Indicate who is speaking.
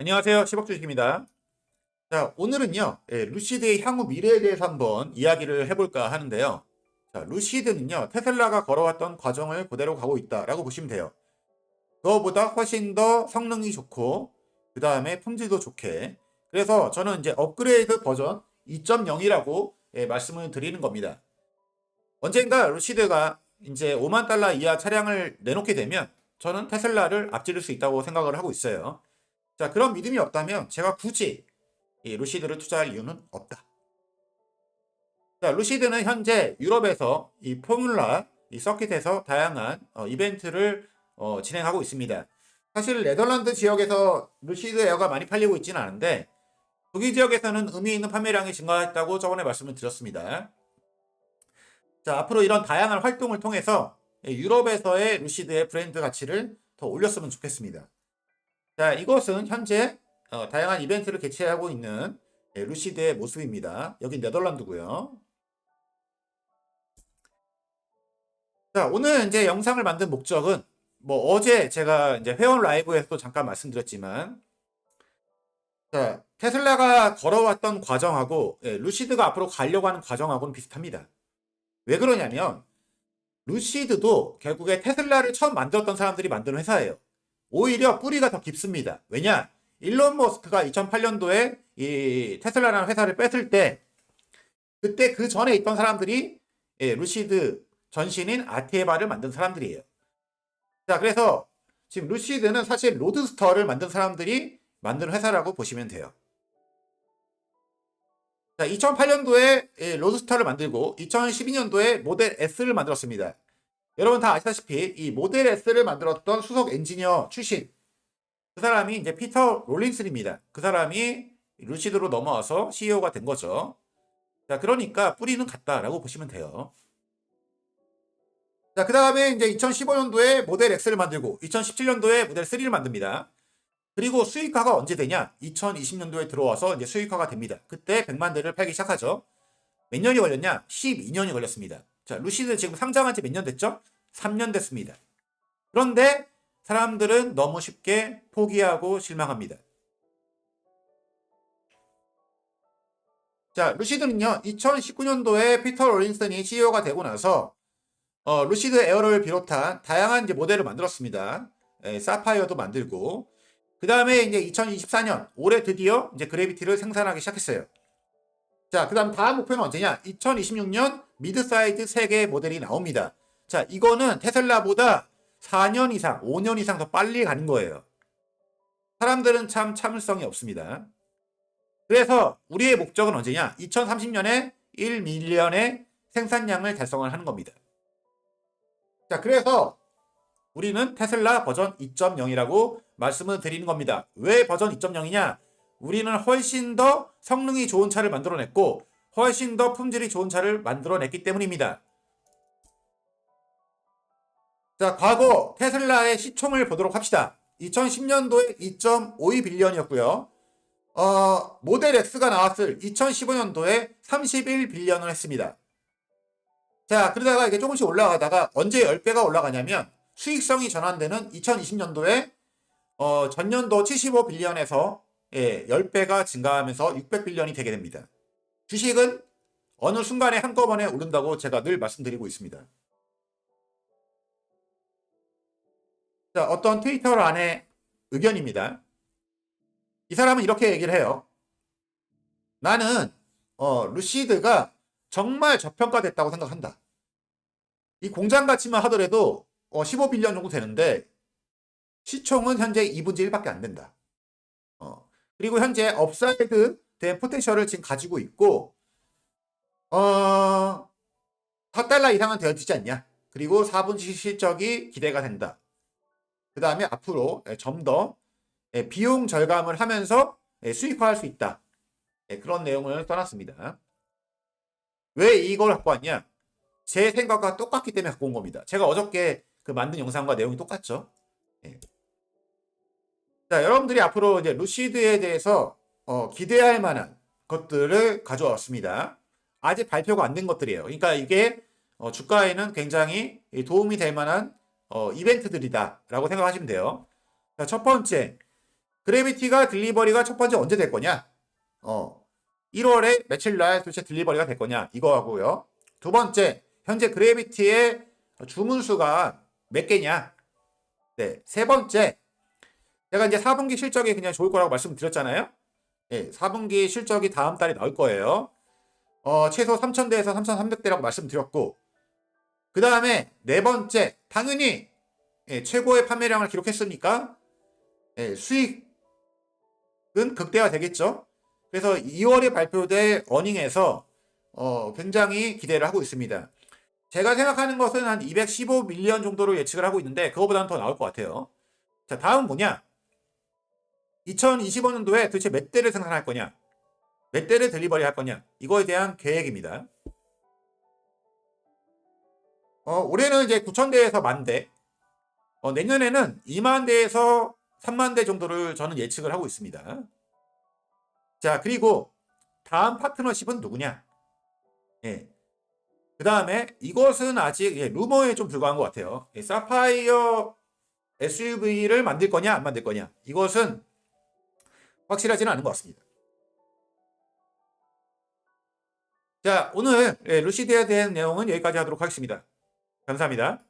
Speaker 1: 안녕하세요. 10억 주식입니다. 자, 오늘은요, 예, 루시드의 향후 미래에 대해서 한번 이야기를 해볼까 하는데요. 자, 루시드는요, 테슬라가 걸어왔던 과정을 그대로 가고 있다라고 보시면 돼요. 그거보다 훨씬 더 성능이 좋고, 그 다음에 품질도 좋게. 그래서 저는 이제 업그레이드 버전 2.0이라고 예, 말씀을 드리는 겁니다. 언젠가 루시드가 이제 5만 달러 이하 차량을 내놓게 되면 저는 테슬라를 앞지를 수 있다고 생각을 하고 있어요. 자, 그런 믿음이 없다면 제가 굳이 이 루시드를 투자할 이유는 없다. 자, 루시드는 현재 유럽에서 이 포뮬라 이 서킷에서 다양한 어, 이벤트를 어, 진행하고 있습니다. 사실 네덜란드 지역에서 루시드 에어가 많이 팔리고 있지는 않은데 독일 지역에서는 의미 있는 판매량이 증가했다고 저번에 말씀을 드렸습니다. 자, 앞으로 이런 다양한 활동을 통해서 유럽에서의 루시드의 브랜드 가치를 더 올렸으면 좋겠습니다. 자, 이것은 현재 어, 다양한 이벤트를 개최하고 있는 예, 루시드의 모습입니다. 여기 네덜란드고요. 자, 오늘 이제 영상을 만든 목적은 뭐 어제 제가 이제 회원 라이브에서도 잠깐 말씀드렸지만 자, 테슬라가 걸어왔던 과정하고 예, 루시드가 앞으로 가려고 하는 과정하고는 비슷합니다. 왜 그러냐면 루시드도 결국에 테슬라를 처음 만들었던 사람들이 만든 회사예요. 오히려 뿌리가 더 깊습니다. 왜냐? 일론 머스크가 2008년도에 이 테슬라라는 회사를 뺐을 때 그때 그 전에 있던 사람들이 예, 루시드 전신인 아티에바를 만든 사람들이에요. 자, 그래서 지금 루시드는 사실 로드스터를 만든 사람들이 만든 회사라고 보시면 돼요. 자, 2008년도에 예, 로드스터를 만들고 2012년도에 모델 S를 만들었습니다. 여러분 다 아시다시피 이 모델 S를 만들었던 수석 엔지니어 출신 그 사람이 이제 피터 롤린슨입니다. 그 사람이 루시드로 넘어와서 CEO가 된 거죠. 자, 그러니까 뿌리는 같다라고 보시면 돼요. 자, 그 다음에 이제 2015년도에 모델 X를 만들고 2017년도에 모델 3를 만듭니다. 그리고 수익화가 언제 되냐? 2020년도에 들어와서 이제 수익화가 됩니다. 그때 100만 대를 팔기 시작하죠. 몇 년이 걸렸냐? 12년이 걸렸습니다. 자, 루시드 지금 상장한 지 몇 년 됐죠? 3년 됐습니다. 그런데 사람들은 너무 쉽게 포기하고 실망합니다. 자, 루시드는요, 2019년도에 피터 롤린슨이 CEO가 되고 나서 어, 루시드 에어를 비롯한 다양한 이제 모델을 만들었습니다. 에, 사파이어도 만들고 그 다음에 이제 2024년 올해 드디어 이제 그래비티를 생산하기 시작했어요. 자, 그 다음 다음 목표는 언제냐? 2026년 미드 사이즈 3개 모델이 나옵니다. 자, 이거는 테슬라보다 4년 이상, 5년 이상 더 빨리 가는 거예요. 사람들은 참 참을성이 없습니다. 그래서 우리의 목적은 언제냐? 2030년에 1밀리언의 생산량을 달성을 하는 겁니다. 자, 그래서 우리는 테슬라 버전 2.0이라고 말씀을 드리는 겁니다. 왜 버전 2.0이냐? 우리는 훨씬 더 성능이 좋은 차를 만들어냈고 훨씬 더 품질이 좋은 차를 만들어냈기 때문입니다. 자, 과거 테슬라의 시총을 보도록 합시다. 2010년도에 2.52 빌리언이었고요. 어, 모델 X가 나왔을 2015년도에 31 빌리언을 했습니다. 자, 그러다가 이게 조금씩 올라가다가 언제 10배가 올라가냐면 수익성이 전환되는 2020년도에 어, 전년도 75 빌리언에서 예, 10배가 증가하면서 600 빌리언이 되게 됩니다. 주식은 어느 순간에 한꺼번에 오른다고 제가 늘 말씀드리고 있습니다. 자, 어떤 트위터 안에 의견입니다. 이 사람은 이렇게 얘기를 해요. 나는 어, 루시드가 정말 저평가됐다고 생각한다. 이 공장 가치만 하더라도 어, 15빌리언 정도 되는데 시총은 현재 2분의 1밖에 안 된다. 어, 그리고 현재 업사이드 된 포텐셜을 지금 가지고 있고 어, 4달러 이상은 되어지지 않냐. 그리고 4분시 실적이 기대가 된다. 그 다음에 앞으로 좀 더 비용 절감을 하면서 수익화할 수 있다. 그런 내용을 써놨습니다. 왜 이걸 갖고 왔냐? 제 생각과 똑같기 때문에 갖고 온 겁니다. 제가 어저께 그 만든 영상과 내용이 똑같죠. 자, 여러분들이 앞으로 이제 루시드에 대해서 어, 기대할 만한 것들을 가져왔습니다. 아직 발표가 안 된 것들이에요. 그러니까 이게 어, 주가에는 굉장히 도움이 될 만한 어, 이벤트들이다라고 생각하시면 돼요. 자, 첫 번째, 그래비티가 딜리버리가 첫 번째 언제 될 거냐? 어, 1월에 며칠 날 도대체 딜리버리가 될 거냐? 이거 하고요. 두 번째, 현재 그래비티의 주문수가 몇 개냐? 네. 세 번째, 제가 이제 4분기 실적이 그냥 좋을 거라고 말씀드렸잖아요. 예, 4분기 실적이 다음 달에 나올 거예요. 어, 최소 3,000대에서 3,300대라고 말씀드렸고, 그 다음에 네 번째, 당연히 예, 최고의 판매량을 기록했으니까 예, 수익은 극대화 되겠죠. 그래서 2월에 발표될 어닝에서 어, 굉장히 기대를 하고 있습니다. 제가 생각하는 것은 한 215밀리언 정도로 예측을 하고 있는데 그거보다는 더 나올 것 같아요. 자, 다음 뭐냐? 2025년도에 도대체 몇 대를 생산할 거냐? 몇 대를 델리버리 할 거냐? 이거에 대한 계획입니다. 어, 올해는 이제 9,000대에서 만 대, 어, 내년에는 2만 대에서 3만 대 정도를 저는 예측을 하고 있습니다. 자, 그리고 다음 파트너십은 누구냐? 예. 그 다음에 이것은 아직 예, 루머에 좀 불과한 것 같아요. 예, 사파이어 SUV를 만들 거냐, 안 만들 거냐. 이것은 확실하지는 않은 것 같습니다. 자, 오늘 예, 루시드에 대한 내용은 여기까지 하도록 하겠습니다. 감사합니다.